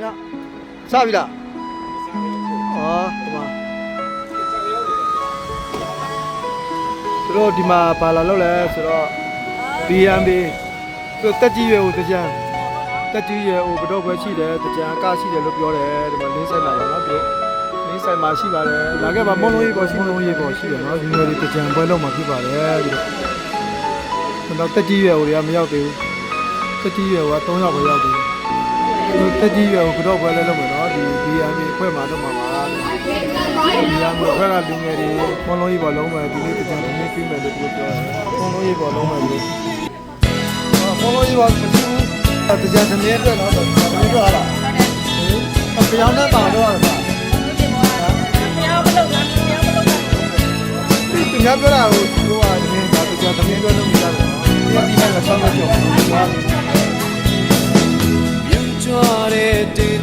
ဗျစပြီလားအော်ဒီမှာသူတို့ဒီမှာဘာလာလောက်လဲဆိုတော့ BMB သူတက်ကြီးရွယ်ကိုတကြံတက်ကြီးရွယ်ကိုကတော့ပဲရှိတယ်တကြံအကရှိတယ်လို့ပြောတယ်ဒီမှာလင်းဆိုင်လာပါနော်သူလင်းဆိုင်မှာရှိပါတယ်လာခဲ့ပါမုံလုံးကြီးပေါ်ရှိမုံလုံးကြီးပေါ်ရှိတယ်နော်ဒီမျိုးတွေတကြံပွဲလုံးမှာဖြစ်ပါတယ်ဒီလိုတော့တက်ကြီးရွယ်ကိုတွေကမရောက်သေးဘူးတက်ကြီးရွယ်က3ယောက်ပဲရောက်သေးတယ် တက်ကြီးရွယ်ကိုကတော့ပွဲလဲလုပ်မယ်နော်ဒီ BMB ဖွဲ့မှာတော့မှာပါဒီ BMB ဖွဲ့ကလူငယ်တွေမုံလုံးကြီးပေါ်လုံးမယ်ဒီနေ့တကြံဒီနေ့ပြမယ်လို့ပြောတယ်မုံလုံးကြီးပေါ်လုံးမယ်လို့ဘုံလုံးကြီးပါမကြည့်ဘူးတရားသမီးအတွက်တော့သမီးတို့ဟာလားဟုတ်တယ်ပြောင်းတဲ့ပါတော့ဟာလားဒီသူများပြောတာကိုသူကဒီနေ့ဒါတရားသမီးအတွက်လုပ်နေရတယ်နော်ဒီနေ့ကဆောင်းလို့ကြောက်တယ် မြ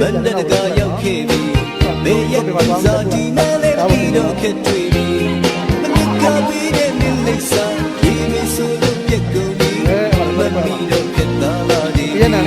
Bên đây là gà nhau khi vì Bê yên giờ đi mà lên đi đâu khi truy đi.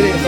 it